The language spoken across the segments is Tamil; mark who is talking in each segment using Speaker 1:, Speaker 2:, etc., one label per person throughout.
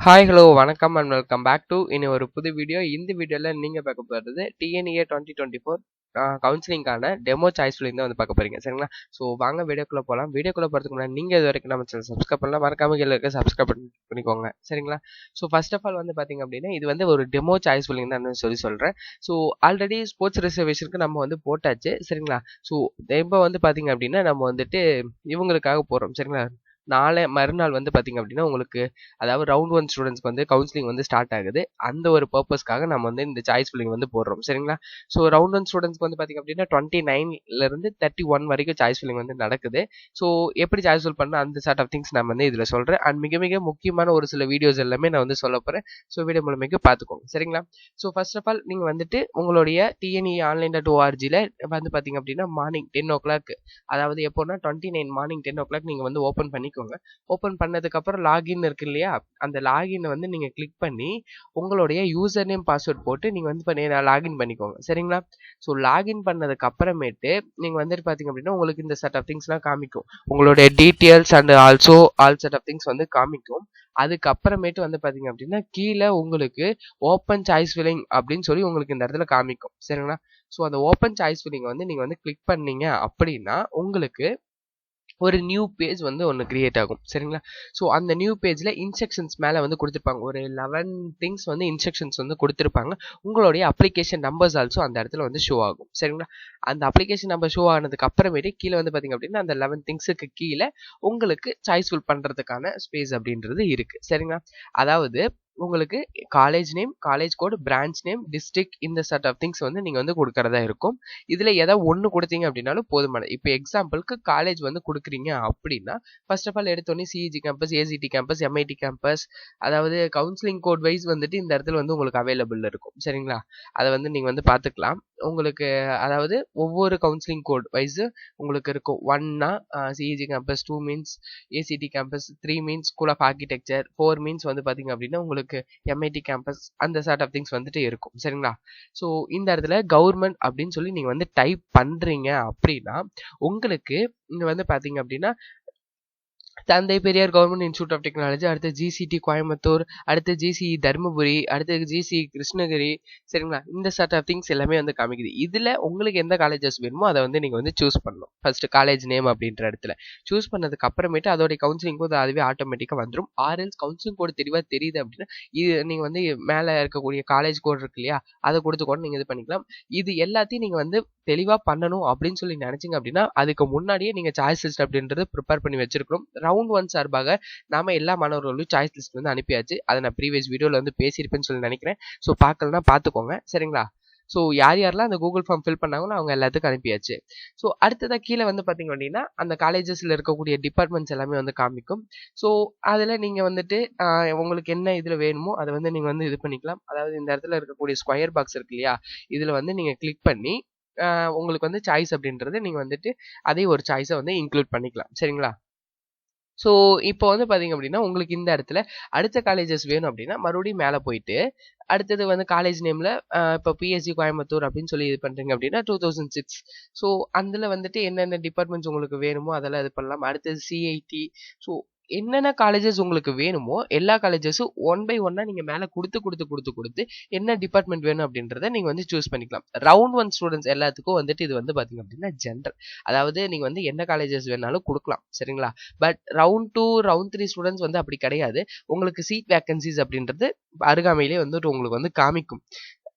Speaker 1: ஹாய் ஹலோ வணக்கம் அண்ட் வெல்கம் பேக் டு இனி ஒரு புது வீடியோ இந்த வீடியோவில் நீங்கள் பார்க்க போகிறது டிஎன்ஏ டுவெண்ட்டி டுவெண்ட்டி ஃபோர் கவுன்சிலிங்கான டெமோ சாய்ஸ்லேருந்து தான் வந்து பார்க்க போகிறீங்க சரிங்களா? ஸோ வாங்க வீடியோக்குள்ளே போகலாம் வீடியோக்குள்ளே போகிறதுக்கு முன்னாடி நீங்கள் இது வரைக்கும் நம்ம சேனல் சப்ஸ்கிரைப் பண்ணலாம் மறக்காம கீழே இருக்க சப்ஸ்கிரைப் பண்ணிக்கோங்க. சரிங்களா? ஸோ ஃபர்ஸ்ட் ஆஃப் ஆல் வந்து பார்த்தீங்க அப்படின்னா இது வந்து ஒரு டெமோ சாய்ஸ் ஃபில்லிங் தான் சொல்லி சொல்கிறேன் ஸோ ஆல்ரெடி ஸ்போர்ட்ஸ் ரிசர்வேஷனுக்கு நம்ம வந்து போட்டாச்சு. சரிங்களா? ஸோ இப்போ வந்து பார்த்தீங்க அப்படின்னா நம்ம வந்துட்டு இவங்களுக்காக போகிறோம் சரிங்களா? நாளை மறுநாள் வந்து பார்த்தீங்க அப்படின்னா உங்களுக்கு அதாவது ரவுண்ட் ஒன் ஸ்டூடெண்ட்ஸ்க்கு வந்து கவுன்சிலிங் வந்து ஸ்டார்ட் ஆகுது. அந்த ஒரு பர்பஸ்க்காக நம்ம வந்து இந்த சாய்ஸ் ஃபில்லிங் வந்து போடுறோம். சரிங்களா? ஸோ ரவுண்ட் ஒன் ஸ்டூடெண்ட்ஸ்க்கு வந்து பார்த்தீங்க அப்படின்னா டுவெண்ட்டி நைன்லேருந்து தேர்ட்டி ஒன் வரைக்கும் சாய்ஸ் ஃபில்லிங் வந்து நடக்குது. ஸோ எப்படி சாய்ஸ் ஃபில் பண்ண அந்த சார்ட் ஆஃப் திங்ஸ் நான் வந்து இதில் சொல்கிறேன் அண்ட் மிக மிக முக்கியமான ஒரு சில வீடியோஸ் எல்லாமே நான் வந்து சொல்ல போகிறேன் ஸோ வீடியோ மூலமாக பார்த்துக்கோங்க சரிங்களா? ஸோ ஃபர்ஸ்ட் ஆஃப் ஆல் நீங்கள் வந்துட்டு உங்களுடைய டிஎன்இ ஆன்லைன் டாட் ஓஆர்ஜியில் வந்து பார்த்தீங்க அப்படின்னா மார்னிங் டென் ஓ கிளாக் அதாவது எப்போனா twenty nine morning ten o'clock நீங்கள் வந்து ஓப்பன் பண்ணி பண்ணிக்கோங்க. ஓப்பன் பண்ணதுக்கப்புறம் லாகின் இருக்கு இல்லையா? அந்த லாகினை வந்து நீங்கள் கிளிக் பண்ணி உங்களுடைய யூசர் நேம் பாஸ்வேர்ட் போட்டு நீங்கள் வந்து பண்ணி லாகின் பண்ணிக்கோங்க. சரிங்களா? ஸோ லாகின் பண்ணதுக்கு அப்புறமேட்டு நீங்கள் வந்துட்டு பார்த்தீங்க அப்படின்னா உங்களுக்கு இந்த செட் ஆஃப் திங்ஸ்லாம் காமிக்கும். உங்களுடைய details and also all set of things வந்து காமிக்கும். அதுக்கப்புறமேட்டு வந்து பார்த்தீங்க அப்படின்னா கீழே உங்களுக்கு ஓப்பன் சாய்ஸ் ஃபில்லிங் அப்படின்னு சொல்லி உங்களுக்கு இந்த இடத்துல காமிக்கும். சரிங்களா? ஸோ அந்த ஓப்பன் சாய்ஸ் ஃபில்லிங் வந்து நீங்கள் வந்து கிளிக் பண்ணீங்க அப்படின்னா உங்களுக்கு ஒரு நியூ பேஜ் வந்து ஒன்று கிரியேட் ஆகும். சரிங்களா? ஸோ அந்த நியூ பேஜில் இன்ஸ்ட்ரக்ஷன்ஸ் மேலே வந்து கொடுத்துருப்பாங்க. ஒரு லெவன் திங்ஸ் வந்து இன்ஸ்ட்ரக்ஷன்ஸ் வந்து கொடுத்துருப்பாங்க. உங்களுடைய அப்ளிகேஷன் நம்பர்ஸ் ஆல்சோ அந்த இடத்துல வந்து ஷோ ஆகும். சரிங்களா? அந்த அப்ளிகேஷன் நம்பர் ஷோ ஆனதுக்கு அப்புறமேட்டு கீழே வந்து பார்த்தீங்க அப்படின்னா அந்த லெவன் திங்ஸுக்கு கீழே உங்களுக்கு சாய்ஸ்ஃபுல் பண்ணுறதுக்கான ஸ்பேஸ் அப்படின்றது இருக்குது சரிங்களா? அதாவது உங்களுக்கு college name college code branch name district இந்த செட் ஆஃப் திங்ஸ் வந்து நீங்கள் வந்து கொடுக்கறதா இருக்கும். இதில் ஏதாவது ஒன்று கொடுத்தீங்க அப்படின்னாலும் போதுமான இப்போ எக்ஸாம்பிளுக்கு காலேஜ் வந்து கொடுக்குறீங்க அப்படின்னா ஃபர்ஸ்ட் ஆஃப் ஆல் எடுத்தோடனே CEG campus ACT campus MIT campus அதாவது கவுன்சிலிங் கோட் வைஸ் வந்துட்டு இந்த இடத்துல வந்து உங்களுக்கு அவைலபிள் இருக்கும். சரிங்களா? அதை வந்து நீங்கள் வந்து பார்த்துக்கலாம். உங்களுக்கு அதாவது ஒவ்வொரு கவுன்சிலிங் கோட் வைஸ் உங்களுக்கு இருக்கும். ஒன்னா CEG campus two means ACT campus three means school of architecture four means வந்து பார்த்தீங்க அப்படின்னா உங்களுக்கு எம்ஐடி கேம்பஸ் அந்த சார்ட் ஆஃப் திங்ஸ் வந்துட்டு இருக்கும். சரிங்களா? ஸோ இந்த இடத்துல கவர்மெண்ட் அப்படின்னு சொல்லி நீங்கள் வந்து டைப் பண்ணுறீங்க அப்படின்னா உங்களுக்கு இங்கே வந்து பார்த்தீங்க அப்படின்னா Thanthai Periyar government institute of technology அடுத்து ஜிசிடி கோயம்புத்தூர் அடுத்து ஜிசி தருமபுரி அடுத்து ஜிசிஇ கிருஷ்ணகிரி சரிங்களா? இந்த சார்ட் ஆஃப் திங்ஸ் எல்லாமே வந்து காமிக்குது. இதில் உங்களுக்கு எந்த காலேஜஸ் வேணுமோ அதை வந்து நீங்கள் வந்து சூஸ் பண்ணணும். ஃபர்ஸ்ட் காலேஜ் நேம் அப்படின்ற இடத்துல. சூஸ் பண்ணதுக்கு அப்புறமேட்டு அதோடைய கவுன்சிலிங் போது அதுவே ஆட்டோமேட்டிக்காக வந்துடும் ஆர்எல்ஸ் கவுன்சிலிங் கூட தெளிவாக தெரியுது அப்படின்னா இது நீங்கள் வந்து மேலே இருக்கக்கூடிய காலேஜ் கோட் இருக்கு இல்லையா அதை கொடுத்து கூட நீங்கள் இது பண்ணிக்கலாம். இது எல்லாத்தையும் நீங்கள் வந்து தெளிவாக பண்ணணும் அப்படின்னு சொல்லி நினச்சிங்க அப்படின்னா அதுக்கு முன்னாடியே நீங்கள் சாய்ஸ் லிஸ்ட் அப்படின்றது ப்ரிப்பேர் பண்ணி வச்சிருக்கணும். ரவுண்ட் ஒன் சார்பாக நாம எல்லா மாணவர்களும் சாய்ஸ் லிஸ்ட் வந்து அனுப்பியாச்சு. அதை நான் ப்ரீவியஸ் வீடியோவில் வந்து பேசியிருப்பேன்னு சொல்லி நினைக்கிறேன். ஸோ பார்க்கலன்னா பார்த்துக்கோங்க. சரிங்களா? ஸோ யார் யாரெல்லாம் அந்த கூகுள் ஃபார்ம் ஃபில் பண்ணாங்களோ அவங்க எல்லாத்துக்கும் அனுப்பியாச்சு. ஸோ அடுத்ததாக கீழே வந்து பார்த்தீங்க அப்படின்னா அந்த காலேஜஸில் இருக்கக்கூடிய டிபார்ட்மெண்ட்ஸ் எல்லாமே வந்து காமிக்கும். ஸோ அதில் நீங்கள் வந்துட்டு உங்களுக்கு என்ன இதில் வேணுமோ அதை வந்து நீங்கள் வந்து இது பண்ணிக்கலாம். அதாவது இந்த இடத்துல இருக்கக்கூடிய ஸ்கொயர் பாக்ஸ் இருக்கு இல்லையா? இதில் வந்து நீங்கள் கிளிக் பண்ணி உங்களுக்கு வந்து சாய்ஸ் அப்படின்றது நீங்கள் வந்துட்டு அதே ஒரு சாய்ஸை வந்து இன்க்ளூட் பண்ணிக்கலாம். சரிங்களா? ஸோ இப்போ வந்து பார்த்தீங்க அப்படின்னா உங்களுக்கு இந்த இடத்துல அடுத்த காலேஜஸ் வேணும் அப்படின்னா மறுபடியும் மேலே போயிட்டு அடுத்தது வந்து காலேஜ் நேமில் இப்போ பிஎஸ்சி கோயம்புத்தூர் அப்படின்னு சொல்லி இது பண்ணுறீங்க அப்படின்னா டூ தௌசண்ட் சிக்ஸ் ஸோ அதில் வந்துட்டு என்னென்ன டிபார்ட்மெண்ட்ஸ் உங்களுக்கு வேணுமோ அதெல்லாம் இது பண்ணலாம். அடுத்தது சிஐடி ஸோ என்னென்ன காலேஜஸ் உங்களுக்கு வேணுமோ எல்லா காலேஜஸும் ஒன் பை ஒன்னாக நீங்கள் மேலே கொடுத்து கொடுத்து கொடுத்து கொடுத்து என்ன டிபார்ட்மெண்ட் வேணும் அப்படின்றத நீங்கள் வந்து சூஸ் பண்ணிக்கலாம். ரவுண்ட் ஒன் ஸ்டூடெண்ட்ஸ் எல்லாத்துக்கும் வந்துட்டு இது வந்து பார்த்தீங்க அப்படின்னா ஜென்ரல் அதாவது நீங்கள் வந்து என்ன காலேஜஸ் வேணாலும் கொடுக்கலாம் சரிங்களா? But round two round three students வந்து அப்படி கிடையாது. உங்களுக்கு சீட் வேக்கன்சிஸ் அப்படின்றது அருகாமையிலே வந்துட்டு உங்களுக்கு வந்து காமிக்கும்.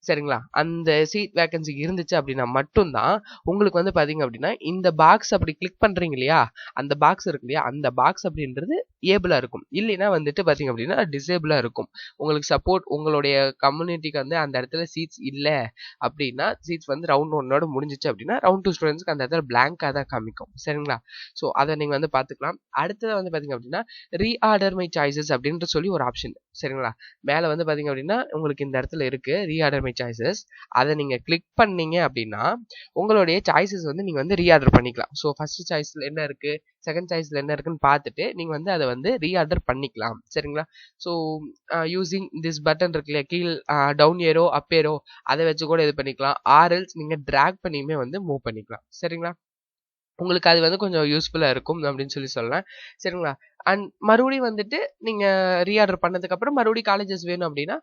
Speaker 1: சரிங்களா? அந்த சீட் வேக்கன்சி இருந்துச்சு அப்படின்னா மட்டும்தான் உங்களுக்கு வந்து பார்த்தீங்க அப்படின்னா இந்த பாக்ஸ் அப்படி கிளிக் பண்ணுறீங்க இல்லையா? அந்த பாக்ஸ் இருக்கு இல்லையா? அந்த பாக்ஸ் அப்படின்றது ஏபிளாக இருக்கும். இல்லைன்னா வந்துட்டு பார்த்தீங்க அப்படின்னா டிசேபிளாக இருக்கும். உங்களுக்கு சப்போர்ட் உங்களுடைய கம்யூனிட்டிக்கு வந்து அந்த இடத்துல சீட்ஸ் இல்லை அப்படின்னா சீட்ஸ் வந்து ரவுண்ட் ஒன்னோட முடிஞ்சிச்சு அப்படின்னா ரவுண்ட் டூ ஸ்டூடெண்ட்ஸ்க்கு அந்த இடத்துல பிளாங்காக தான் காமிக்கும். சரிங்களா? ஸோ அதை நீங்கள் வந்து பார்த்துக்கலாம் அடுத்தது வந்து பார்த்தீங்க அப்படின்னா ரீஆர்டர் மை சாய்ஸஸ் அப்படின்ற சொல்லி ஒரு ஆப்ஷன் சரிங்களா? மேலே வந்து பார்த்தீங்க அப்படின்னா உங்களுக்கு இந்த இடத்துல இருக்குது ரீஆர்டர் மை சாய்ஸஸ் அதை நீங்கள் கிளிக் பண்ணீங்க அப்படின்னா உங்களுடைய சாய்ஸஸ் வந்து நீங்கள் வந்து ரீஆர்டர் பண்ணிக்கலாம். ஸோ ஃபர்ஸ்ட் சாய்ஸில் என்ன இருக்குது செகண்ட் சாய்ஸில் என்ன இருக்குன்னு பார்த்துட்டு நீங்கள் வந்து அதை வந்து ரீஆர்டர் பண்ணிக்கலாம். சரிங்களா? ஸோ யூஸிங் திஸ் பட்டன் இருக்கு இல்லையா? கீழ் டவுன் ஏரோ அப் ஏரோ அதை வச்சு கூட இது பண்ணிக்கலாம். ஆர்எல்ஸ் நீங்கள் ட்ராக் பண்ணியுமே வந்து மூவ் பண்ணிக்கலாம். சரிங்களா? உங்களுக்கு அது வந்து கொஞ்சம் யூஸ்ஃபுல்லாக இருக்கும் அப்படின்னு சொல்லி சொல்லலாம். சரிங்களா? அண்ட் மறுபடியும் வந்துட்டு நீங்கள் ரீஆர்டர் பண்ணதுக்கப்புறம் மறுபடியும் காலேஜஸ் வேணும் அப்படின்னா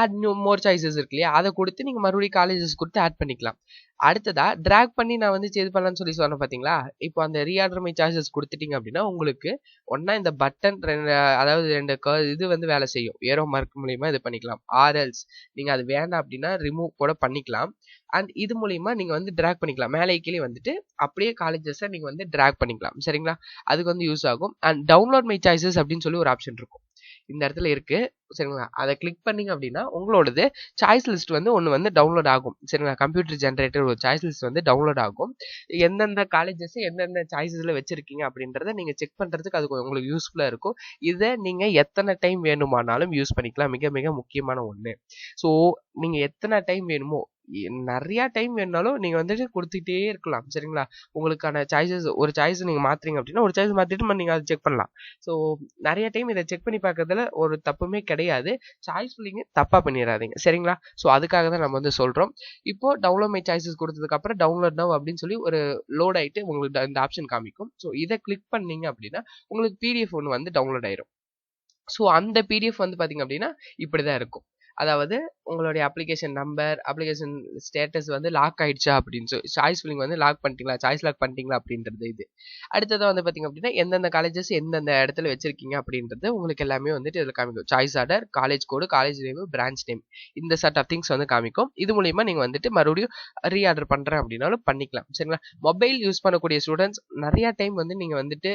Speaker 1: ஆட் நியூ மோர் சாய்ஸஸ் இருக்கு இல்லையா? அதை கொடுத்து நீங்கள் மறுபடியும் காலேஜஸ் கொடுத்து ஆட் பண்ணிக்கலாம். அடுத்ததா ட்ராக் பண்ணி நான் வந்து இது பண்ணலான்னு சொல்லி சொன்னேன் பார்த்தீங்களா இப்போ அந்த ரீஆர்டர் மை சாய்ஸஸ் கொடுத்துட்டீங்க அப்படின்னா உங்களுக்கு ஒன்னா இந்த பட்டன் ரெண்டு அதாவது ரெண்டு இது வந்து வேலை செய்யும். ஏரோ மார்க் மூலியமா இது பண்ணிக்கலாம். ஆர்எல்ஸ் நீங்கள் அது வேண்டாம் அப்படின்னா ரிமூவ் கூட பண்ணிக்கலாம். அண்ட் இது மூலியமா நீங்கள் வந்து ட்ராக் பண்ணிக்கலாம். மேலே கீழே வந்துட்டு அப்படியே காலேஜஸை நீங்கள் வந்து ட்ராக் பண்ணிக்கலாம். சரிங்களா? அதுக்கு வந்து யூஸ் ஆகும். அண்ட் டவுன்லோட் மை சாய்ஸஸ் அப்படின்னு சொல்லி ஒரு ஆப்ஷன் இருக்கும். இந்த இடத்துல இருக்கு. சரிங்களா? அதை கிளிக் பண்ணீங்க அப்படின்னா உங்களோடது சாய்ஸ் லிஸ்ட் வந்து ஒன்று வந்து டவுன்லோட் ஆகும். சரிங்களா? கம்ப்யூட்டர் ஜென்ரேட்டர் ஒரு சாய்ஸ் லிஸ்ட் வந்து டவுன்லோட் ஆகும். எந்தெந்த காலேஜஸ் எந்தெந்த சாய்ஸஸில் வச்சுருக்கீங்க அப்படின்றத நீங்கள் செக் பண்ணுறதுக்கு அது உங்களுக்கு யூஸ்ஃபுல்லாக இருக்கும். இதை நீங்கள் எத்தனை டைம் வேணுமானாலும் யூஸ் பண்ணிக்கலாம். மிக மிக முக்கியமான ஒன்று ஸோ நீங்கள் எத்தனை டைம் வேணுமோ நிறைய டைம் வேணாலும் நீங்கள் வந்துட்டு கொடுத்துட்டே இருக்கலாம் சரிங்களா? உங்களுக்கான சாய்ஸஸ் ஒரு சாய்ஸ் நீங்கள் மாற்றுறீங்க அப்படின்னா ஒரு சாய்ஸ் மாற்றிட்டு நீங்கள் அதை செக் பண்ணலாம். ஸோ நிறைய டைம் இதை செக் பண்ணி பார்க்கறதுல ஒரு தப்புமே கிடையாது. சாய்ஸ் ஃபில்லிங்க தப்பாக பண்ணிடாதீங்க சரிங்களா? ஸோ அதுக்காக தான் நம்ம வந்து சொல்கிறோம் இப்போ டவுன்லோட் மை சாய்ஸஸ் கொடுத்ததுக்கப்புறம் டவுன்லோட் நவ் அப்படின்னு சொல்லி ஒரு லோட் ஆகிட்டு உங்களுக்கு இந்த ஆப்ஷன் காமிக்கும். ஸோ இதை கிளிக் பண்ணீங்க அப்படின்னா உங்களுக்கு பிடிஎஃப் ஒன்று வந்து டவுன்லோட் ஆயிரும். ஸோ அந்த பிடிஎஃப் வந்து பார்த்தீங்க அப்படின்னா இப்படி தான் இருக்கும். அதாவது உங்களுடைய அப்ளிகேஷன் நம்பர் அப்ளிகேஷன் ஸ்டேட்டஸ் வந்து லாக் ஆயிடுச்சா அப்படின்னு சொல்லி சாய்ஸ் ஃபில்லிங் வந்து லாக் பண்ணிட்டீங்களா சாய்ஸ் லாக் பண்ணிட்டீங்களா அப்படின்றது இது. அடுத்ததாக வந்து பார்த்தீங்க அப்படின்னா எந்தெந்த காலேஜஸ் எந்தெந்த இடத்துல வச்சிருக்கீங்க அப்படின்றது உங்களுக்கு எல்லாமே வந்துட்டு இதில் காமிக்கும். Choice order college code college name branch name இந்த சட் ஆஃப் திங்ஸ் வந்து காமிக்கும். இது மூலியமா நீங்கள் வந்துட்டு மறுபடியும் ரீஆர்டர் பண்ணுறேன் அப்படின்னாலும் பண்ணிக்கலாம். சரிங்களா? மொபைல் யூஸ் பண்ணக்கூடிய ஸ்டூடெண்ட்ஸ் நிறைய டைம் வந்து நீங்கள் வந்துட்டு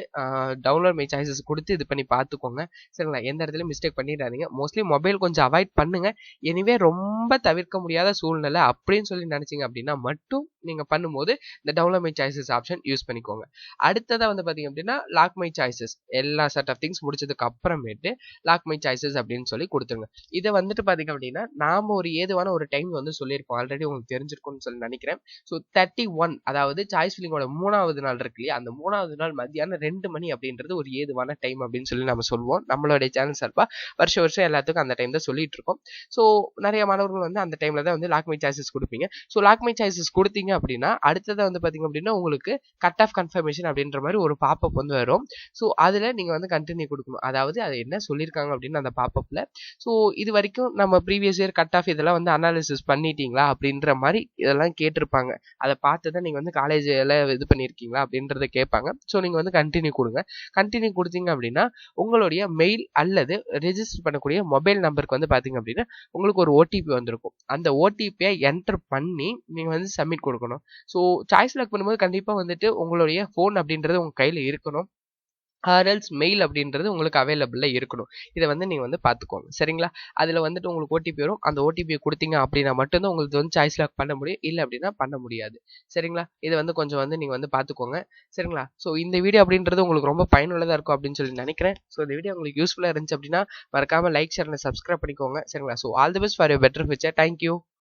Speaker 1: டவுன்லோட் மை சாய்ஸஸ் கொடுத்து இது பண்ணி பார்த்துக்கோங்க. சரிங்களா? எந்த இடத்துல மிஸ்டேக் பண்ணிடாதீங்க. மோஸ்ட்லி மொபைல் கொஞ்சம் அவாய்ட் பண்ணுங்க. எனிவே ரொம்ப தவிர்க்க முடியாத சூழ்நிலை அப்படின்னு சொல்லி நினைச்சீங்க அப்படின்னா மட்டும் நீங்கள் பண்ணும்போது இந்த download my choices option use பண்ணிக்கோங்க. அடுத்ததாக வந்து பார்த்தீங்க அப்படின்னா லாக் மை சாய்ஸஸ் எல்லா செட் ஆஃப் திங்ஸ் முடிச்சதுக்கு அப்புறமேட்டு லாக் மை சாய்ஸஸ் அப்படின்னு சொல்லி கொடுத்துருங்க. இதை வந்துட்டு பார்த்தீங்க அப்படின்னா நாம் ஒரு ஏதுவான ஒரு டைம் வந்து சொல்லியிருக்கோம். ஆல்ரெடி உங்களுக்கு தெரிஞ்சிருக்கும்னு சொல்லி நினைக்கிறேன். ஸோ தேர்ட்டி ஒன் அதாவது சாய்ஸ் ஃபில்லிங்கோட மூணாவது நாள் இருக்கு இல்லையா? அந்த மூணாவது நாள் மத்தியானம் ரெண்டு மணி அப்படின்றது ஒரு ஏதுவான டைம் அப்படின்னு சொல்லி நம்ம சொல்லுவோம். நம்மளுடைய சேனல் சார்பாக வருஷம் வருஷம் எல்லாத்துக்கும் அந்த டைம் தான் சொல்லிட்டு இருக்கோம். ஸோ நிறைய மாணவர்கள் வந்து அந்த டைமில் தான் வந்து லாக்மை சாய்ஸஸ் கொடுப்பீங்க. ஸோ லாக்மை சாய்ஸஸ் கொடுத்தீங்க அப்படின்னா அடுத்ததை வந்து பார்த்தீங்க அப்படின்னா உங்களுக்கு கட் ஆஃப் கன்ஃபர்மேஷன் அப்படின்ற மாதிரி ஒரு பாப்பப் வந்து வரும். ஸோ அதுல நீங்கள் வந்து கண்டினியூ கொடுக்கணும். அதாவது அது என்ன சொல்லியிருக்காங்க அப்படின்னு அந்த பாப்பப்பில் ஸோ இது வரைக்கும் நம்ம ப்ரீவியஸ் இயர் கட் ஆஃப் இதெல்லாம் வந்து அனாலிசிஸ் பண்ணிட்டீங்களா அப்படின்ற மாதிரி இதெல்லாம் கேட்டிருப்பாங்க. அதை பார்த்து தான் நீங்கள் வந்து காலேஜில் இது பண்ணியிருக்கீங்களா அப்படின்றத கேட்பாங்க. ஸோ நீங்கள் வந்து கண்டினியூ கொடுங்க. கண்டினியூ கொடுத்தீங்க அப்படின்னா உங்களுடைய மெயில் அல்லது ரெஜிஸ்டர் பண்ணக்கூடிய மொபைல் நம்பருக்கு வந்து பார்த்தீங்க அப்படின்னா உங்களுக்கு ஒரு ஓடிபி வந்திருக்கும். அந்த ஓடிபியை என்டர் பண்ணி நீங்கள் வந்து சப்மிட் கொடுக்கணும் ஸோ சாய்ஸ் லாக் பண்ணும்போது கண்டிப்பாக வந்துட்டு உங்களுடைய ஃபோன் அப்படின்றது உங்கள் கையில் இருக்கணும். ஆர்எல்ஸ் மெயில் அப்படின்றது உங்களுக்கு அவைலபிளில் இருக்கணும். இதை வந்து நீங்கள் வந்து பார்த்துக்கோங்க. சரிங்களா? அதில் வந்துட்டு உங்களுக்கு ஓடிபி வரும். அந்த ஓடிபியை கொடுத்தீங்க அப்படின்னா மட்டும்தான் உங்களுக்கு வந்து சாய்ஸ் லாக் பண்ண முடியும். இல்லை அப்படின்னா பண்ண முடியாது. சரிங்களா? இதை வந்து கொஞ்சம் வந்து நீங்கள் வந்து பார்த்துக்கோங்க. சரிங்களா? ஸோ இந்த வீடியோ அப்படின்றது உங்களுக்கு ரொம்ப பயனுள்ளதாக இருக்கும் அப்படின்னு சொல்லி நினைக்கிறேன். ஸோ இந்த வீடியோ உங்களுக்கு யூஸ்ஃபுல்லாக இருந்துச்சு அப்படின்னா மறக்காமல் லைக் ஷேர் சப்ஸ்கிரைப் பண்ணிக்கோங்க. சரிங்களா? So all the best for you better future thank you